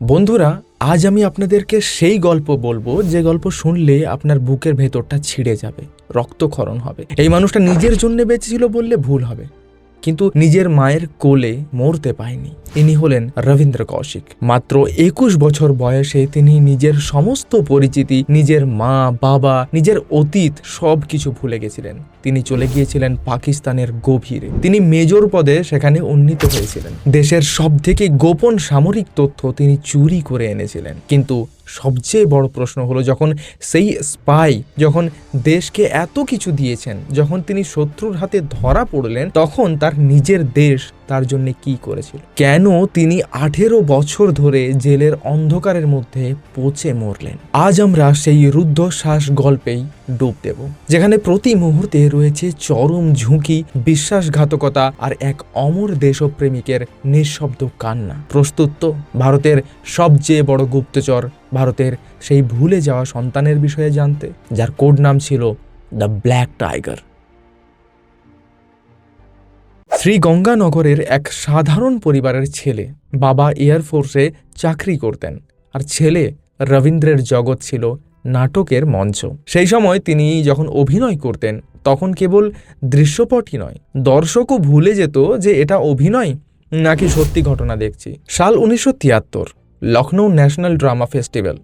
বন্ধুরা, আজ আমি আপনাদেরকে সেই গল্প বলব, যে গল্প শুনলে আপনার বুকের ভেতরটা ছিঁড়ে যাবে, রক্তক্ষরণ হবে। এই মানুষটা নিজের জন্য বেঁচেছিল বললে ভুল হবে, কিন্তু নিজের মায়ের কোলে মরতে পায়নি ইনি হলেন রবীন্দ্র কৌশিক। মাত্র একুশ বছর বয়সে তিনি নিজের সমস্ত পরিচিতি, নিজের মা, বাবা, নিজের অতীত সব কিছু ভুলে গেছিলেন। তিনি চলে গিয়েছিলেন পাকিস্তানের গভীরে। তিনি মেজর পদে সেখানে উন্নীত হয়েছিলেন। দেশের সব থেকে গোপন সামরিক তথ্য তিনি চুরি করে এনেছিলেন। কিন্তু সবচেয়ে বড় প্রশ্ন হলো যখন সেই স্পাই যখন দেশকে এত কিছু দিয়েছেন, যখন তিনি শত্রুর হাতে ধরা পড়লেন, তখন তার নিজের দেশ তার জন্য কি করেছিল? কেন তিনি আঠেরো বছর ধরে জেলের অন্ধকারের মধ্যে পচে মরলেন? আজ আমরা সেই রুদ্ধশ্বাস গল্পেই ডুব দেব, যেখানে প্রতি মুহূর্তে রয়েছে চরম ঝুঁকি, বিশ্বাসঘাতকতা আর এক অমর দেশপ্রেমিকের নিঃশব্দ কান্না। প্রস্তুত তো, ভারতের সবচেয়ে বড় গুপ্তচর, ভারতের সেই ভুলে যাওয়া সন্তানের বিষয়ে জানতে, যার কোড নাম ছিল দ্য ব্ল্যাক টাইগার। শ্রীগঙ্গানগরের এক সাধারণ পরিবারের ছেলে বাবা এয়ারফোর্সে চাকরি করতেন আর ছেলে রবীন্দ্রের জগৎ ছিল নাটকের মঞ্চ। সেই সময় তিনি যখন অভিনয় করতেন, তখন কেবল দৃশ্যপটই নয়, দর্শকও ভুলে যেত যে এটা অভিনয় নাকি সত্যি ঘটনা দেখছি। সাল উনিশশো তিয়াত্তর লখনৌ ন্যাশনাল ড্রামা ফেস্টিভ্যাল।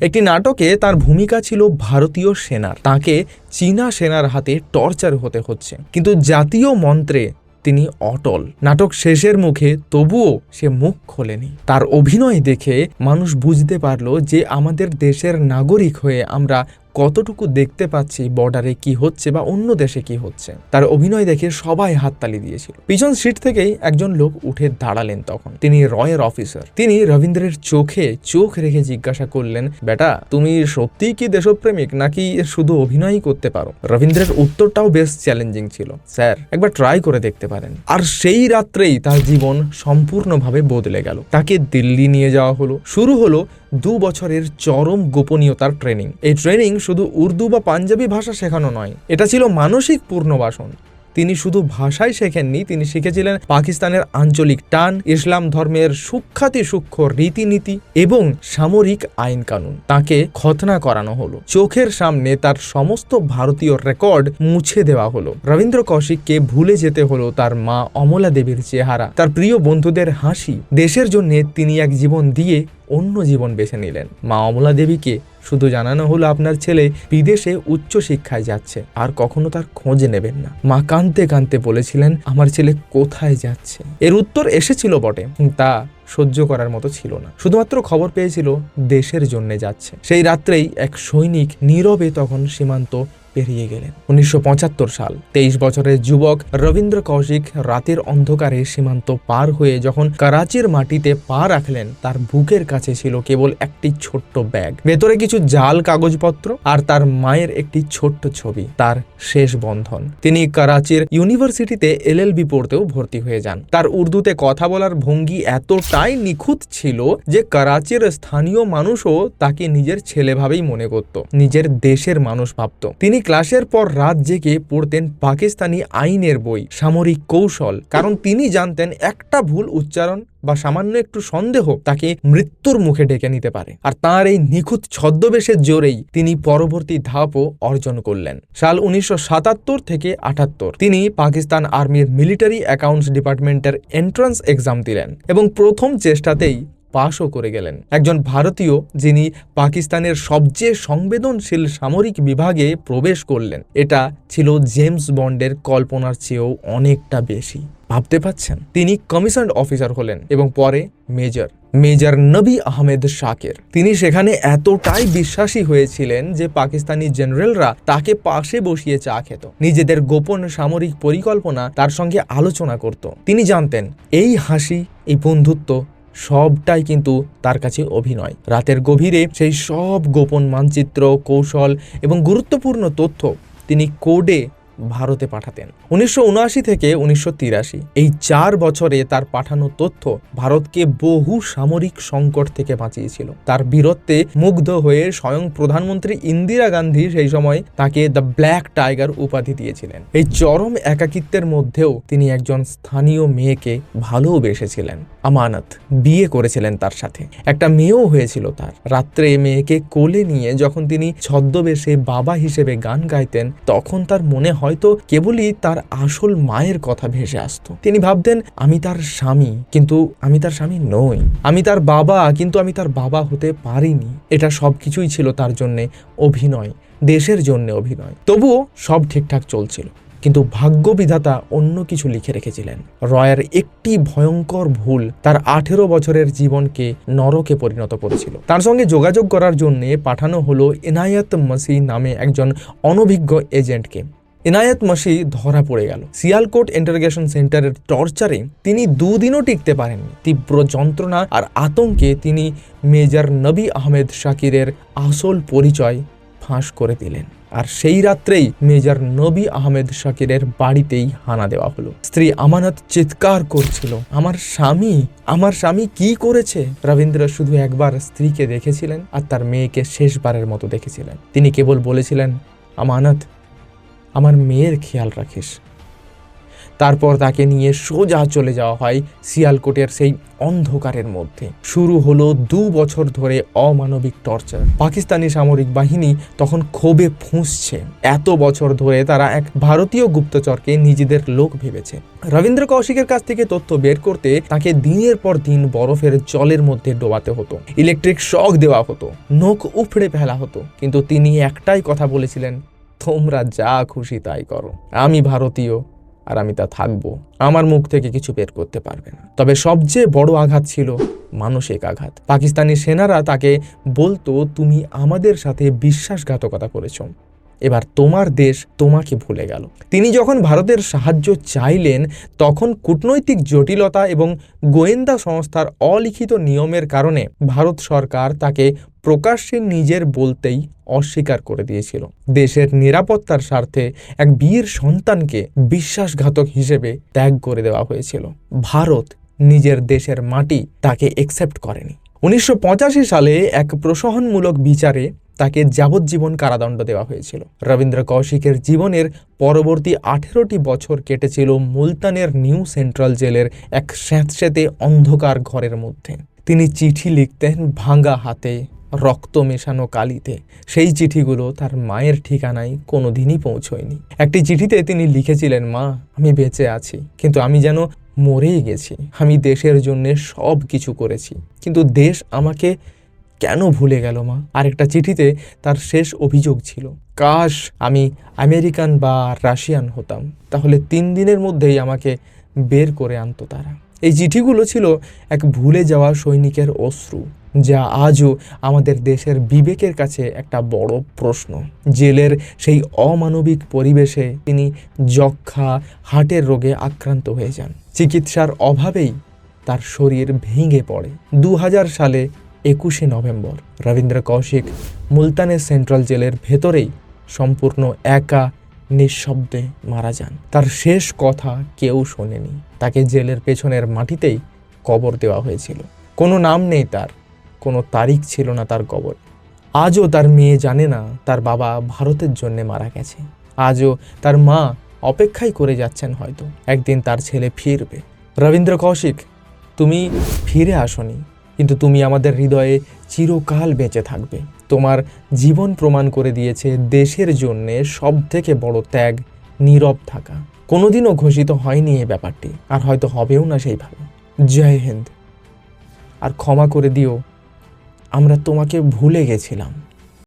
একটি নাটকে তার ভূমিকা ছিল ভারতীয় সেনার। তাকে চীনা সেনার হাতে টর্চার হতে হচ্ছে। কিন্তু জাতীয় মন্ত্রে তিনি অটল। নাটক শেষের মুখে তবুও সে মুখ খোলেনি। তার অভিনয় দেখে মানুষ বুঝতে পারল যে আমাদের দেশের নাগরিক হয়ে আমরা কতটুকু দেখতে পাচ্ছি বর্ডারে কি হচ্ছে বা অন্য দেশে কি হচ্ছে, তার অভিনয় দেখে সবাই হাততালি দিয়েছিল। পিছন সিট থেকেই একজন লোক উঠে দাঁড়ালেন তখন। তিনি রয়ের অফিসার তিনি রবীন্দ্রের চোখে চোখ রেখে জিজ্ঞাসা করলেন, বেটা, তুমি সত্যিই কি দেশপ্রেমিক নাকি শুধু অভিনয়ই করতে পারো? রবীন্দ্রের উত্তরটাও বেশ চ্যালেঞ্জিং ছিল। স্যার, একবার ট্রাই করে দেখতে পারেন। আর সেই রাত্রেই তার জীবন সম্পূর্ণভাবে বদলে গেল। তাকে দিল্লি নিয়ে যাওয়া হলো। শুরু হলো দু বছরের চরম গোপনীয়তার ট্রেনিং এই ট্রেনিং শুধু উর্দু বা পাঞ্জাবি ভাষা শেখানো নয়, এটা ছিল মানসিক পূর্ণবাসন। তিনি শুধু ভাষাই শেখেননি, তিনি শিখেছিলেন পাকিস্তানের আঞ্চলিক টান, ইসলাম ধর্মের সূক্ষাতি সূক্ষ্ম রীতিনীতি এবং সামরিক আইন কানুন তাকে খতনা করানো হলো। চোখের সামনে তার সমস্ত ভারতীয় রেকর্ড মুছে দেওয়া হলো। রবীন্দ্র কৌশিককে ভুলে যেতে হলো তার মা অমলা দেবীর চেহারা। তার প্রিয় বন্ধুদের হাসি। দেশের জন্য তিনি এক জীবন দিয়ে অন্য জীবন বেছে নিলেন। মা অমলা দেবীকে শুধু জানানো হলো আপনার ছেলে বিদেশে উচ্চ শিক্ষায় যাচ্ছে, আর কখনো তার খোঁজ নেবেন না। মা কাঁদতে কাঁদতে বলেছিলেন, আমার ছেলে কোথায় যাচ্ছে? এর উত্তর এসেছিল বটে তা সহ্য করার মতো ছিল না। শুধুমাত্র খবর পেয়েছিল, দেশের জন্য যাচ্ছে। সেই রাত্রেই এক সৈনিক নীরবে তখন সীমান্ত পেরিয়ে গেলেন। উনিশশো পঁচাত্তর সাল, তেইশ বছরের যুবক রবীন্দ্র কৌশিক রাতের অন্ধকারে সীমান্ত পার হয়ে যখন করাচির মাটিতে পা রাখলেন, তার বুকের কাছে ছিল কেবল একটি ছোট্ট ব্যাগ। ভেতরে কিছু জাল, কাগজপত্র আর তার মায়ের একটি ছোট্ট ছবি, তার শেষ বন্ধন। তিনি করাচির ইউনিভার্সিটিতে এলএলবি পড়তেও ভর্তি হয়ে যান। তার উর্দুতে কথা বলার ভঙ্গি এতটাই নিখুঁত ছিল যে করাচির স্থানীয় মানুষও তাকে নিজের ছেলে ভাবেই মনে করত, নিজের দেশের মানুষ ভাবত। তিনি ক্লাসের পর রাত জেগে পড়তেন পাকিস্তানি আইনের বই, সামরিক কৌশল। কারণ তিনি জানতেন একটা ভুল উচ্চারণ বা সামান্য একটু সন্দেহ তাকে মৃত্যুর মুখে ডেকে নিতে পারে। আর তার এই নিখুঁত ছদ্মবেশের জোরেই তিনি পরবর্তী ধাপও অর্জন করলেন। সাল উনিশশো সাতাত্তর থেকে আটাত্তর, তিনি পাকিস্তান আর্মির মিলিটারি অ্যাকাউন্টস ডিপার্টমেন্টের এন্ট্রান্স এক্সাম দিলেন এবং প্রথম চেষ্টাতেই পাশও করে গেলেন। একজন ভারতীয় যিনি পাকিস্তানের সবচেয়ে সংবেদনশীল সামরিক বিভাগে প্রবেশ করলেন। এটা ছিল জেমস বন্ডের কল্পনার চেয়েও অনেকটা বেশি। ভাবতে পাচ্ছেন? তিনি কমিশন অফিসার হলেন এবং পরে মেজর মেজর নবী আহমেদ শাকের। তিনি সেখানে এতটাই বিশ্বাসী হয়েছিলেন যে পাকিস্তানি জেনারেলরা তাকে পাশে বসিয়ে চা খেত। নিজেদের গোপন সামরিক পরিকল্পনা তার সঙ্গে আলোচনা করত। তিনি জানতেন, এই হাসি, এই বন্ধুত্ব সবটাই কিন্তু তার কাছে অভিনয়। রাতের গভীরে সেই সব গোপন মানচিত্র, কৌশল এবং গুরুত্বপূর্ণ তথ্য তিনি কোডে ভারতে পাঠাতেন। উনিশশো উনআশি থেকে উনিশশো তিরাশি, এই চার বছরে তার পাঠানো তথ্য ভারতকে বহু সামরিক সংকট থেকে বাঁচিয়েছিল। তার বীরত্বে মুগ্ধ হয়ে স্বয়ং প্রধানমন্ত্রী ইন্দিরা গান্ধী সেই সময় তাকে দ্য ব্ল্যাক টাইগার উপাধি দিয়েছিলেন। এই চরম একাকিত্বের মধ্যেও তিনি একজন স্থানীয় মেয়েকে ভালোবেসেছিলেন আমানত বিয়ে করেছিলেন তার সাথে। একটা মেয়েও হয়েছিল তার। রাত্রে মেয়েকে কোলে নিয়ে যখন তিনি ছদ্মবেশে বাবা হিসেবে গান গাইতেন, তখন তার মনে হয়তো কেবলই তার আসল মায়ের কথা ভেসে আসতো। তিনি ভাবতেন, আমি তার স্বামী, কিন্তু আমি তার স্বামী নই। আমি তার বাবা, কিন্তু আমি তার বাবা হতে পারিনি। এটা সব কিছুই ছিল তার জন্যে অভিনয়, দেশের জন্য অভিনয়। তবুও সব ঠিকঠাক চলছিল। কিন্তু ভাগ্য বিধাতা অন্য কিছু লিখে রেখেছিলেন। রয়ের একটি ভয়ঙ্কর ভুল তার আঠেরো বছরের জীবনকে নরকে পরিণত করেছিল। তার সঙ্গে যোগাযোগ করার জন্য পাঠানো হলো এনায়াত মাসি নামে একজন অনভিজ্ঞ এজেন্টকে। এনায়েত মাসি ধরা পড়ে গেল। সিয়ালকোট ইন্টারোগেশন সেন্টারের টর্চারে তিনি দুদিনও টিকতে পারেননি। তীব্র যন্ত্রণা আর আতঙ্কে তিনি মেজর নবী আহমেদ শাকিরের আসল পরিচয় ফাঁস করে দিলেন। আর সেই রাত্রেই মেজর নবী আহমেদ শাকিরের বাড়িতেই হানা দেওয়া হলো। স্ত্রী আমানত চিৎকার করছিল, আমার স্বামী? আমার স্বামী কি করেছে? রবীন্দ্র শুধু একবার স্ত্রীকে দেখেছিলেন আর তার মেয়েকে শেষবারের মতো দেখেছিলেন। তিনি কেবল বলেছিলেন, আমানত আমার মেয়ের খেয়াল রাখিস। তারপর তাকে নিয়ে সোজা চলে যাওয়া হয় সিয়ালকোটের সেই অন্ধকারের মধ্যে। শুরু হলো দু বছর ধরে অমানবিক টর্চার। পাকিস্তানি সামরিক বাহিনী তখন ক্ষোভে ফুঁসছে। এত বছর ধরে তারা এক ভারতীয় গুপ্তচরকে নিজেদের লোক ভেবেছে। রবীন্দ্র কৌশিকের কাছ থেকে তথ্য বের করতে তাকে দিনের পর দিন বরফের জলের মধ্যে ডোবাতে হতো। ইলেকট্রিক শক দেওয়া হতো। নখ উফড়ে ফেলা হতো। কিন্তু তিনি একটাই কথা বলেছিলেন তোমরা যা খুশি তাই করো। আমি ভারতীয় আর আমি তা থাকব। আমার মুখ থেকে কিছু বের করতে পারবে না। তবে সবচেয়ে বড় আঘাত ছিল মানসিক আঘাত। পাকিস্তানি সেনারা তাকে বলতো, তুমি আমাদের সাথে বিশ্বাসঘাতকতা করেছ। এবার তোমার দেশ তোমাকে ভুলে গেল। তিনি যখন ভারতের সাহায্য চাইলেন, তখন কূটনৈতিক জটিলতা এবং গোয়েন্দা সংস্থার অলিখিত নিয়মের কারণে ভারত সরকার তাকে প্রকাশ্যে নিজের বলতেই অস্বীকার করে দিয়েছিল। দেশের নিরাপত্তার স্বার্থে এক বীর সন্তানকে বিশ্বাসঘাতক হিসেবে ত্যাগ করে দেওয়া হয়েছিল। ভারত নিজের দেশের মাটি তাকে একসেপ্ট করেনি। উনিশশো পঁচাশি সালে এক প্রসহনমূলক বিচারে তাকে যাবজ্জীবন কারাদণ্ড দেওয়া হয়েছিল। রবীন্দ্র কৌশিকের জীবনের পরবর্তী আঠেরোটি বছর কেটেছিল মুলতানের নিউ সেন্ট্রাল জেলের এক স্যাঁতস্যাঁতে অন্ধকার ঘরের মধ্যে। তিনি চিঠি লিখতেন ভাঙ্গা হাতে, রক্ত মেশানো কালিতে। সেই চিঠিগুলো তার মায়ের ঠিকানায় কোনোদিনই পৌঁছয়নি। একটি চিঠিতে তিনি লিখেছিলেন, মা, আমি বেঁচে আছি, কিন্তু আমি যেন মরেই গেছি। আমি দেশের জন্য সব কিছু করেছি, কিন্তু দেশ আমাকে কেন ভুলে গেল মা? আরেকটা চিঠিতে তার শেষ অভিযোগ ছিল। কাশ, আমি আমেরিকান বা রাশিয়ান হতাম। তাহলে তিন দিনের মধ্যেই আমাকে বের করে আনতো তারা। এই চিঠিগুলো ছিল এক ভুলে যাওয়া সৈনিকের অশ্রু, যা আজও আমাদের দেশের বিবেকের কাছে একটা বড় প্রশ্ন। জেলের সেই অমানবিক পরিবেশে তিনি যক্ষা হার্টের রোগে আক্রান্ত হয়ে যান। চিকিৎসার অভাবেই তার শরীর ভেঙে পড়ে। দু হাজার সালে একুশে নভেম্বর। রবীন্দ্র কৌশিক মুলতানের সেন্ট্রাল জেলের ভেতরেই সম্পূর্ণ একা, নিঃশব্দে মারা যান। তার শেষ কথা কেউ শোনেনি। তাকে জেলের পেছনের মাটিতেই কবর দেওয়া হয়েছিল। কোনো নাম নেই তার, কোনো তারিখ ছিল না তার কবর। আজও তার মেয়ে জানে না তার বাবা ভারতের জন্যে মারা গেছে। আজও তার মা অপেক্ষাই করে যাচ্ছেন হয়তো। একদিন তার ছেলে ফিরবে। রবীন্দ্র কৌশিক, তুমি ফিরে আসনি। কিন্তু তুমি আমাদের হৃদয়ে চিরকাল বেঁচে থাকবে। তোমার জীবন প্রমাণ করে দিয়েছে দেশের জন্যে সব থেকে বড় ত্যাগ, নীরব থাকা। কোনোদিনও ঘোষিত হয়নি এই ব্যাপারটি, আর হয়তো হবেও না সেইভাবে। জয় হিন্দ। আর ক্ষমা করে দিও, আমরা তোমাকে ভুলে গেছিলাম।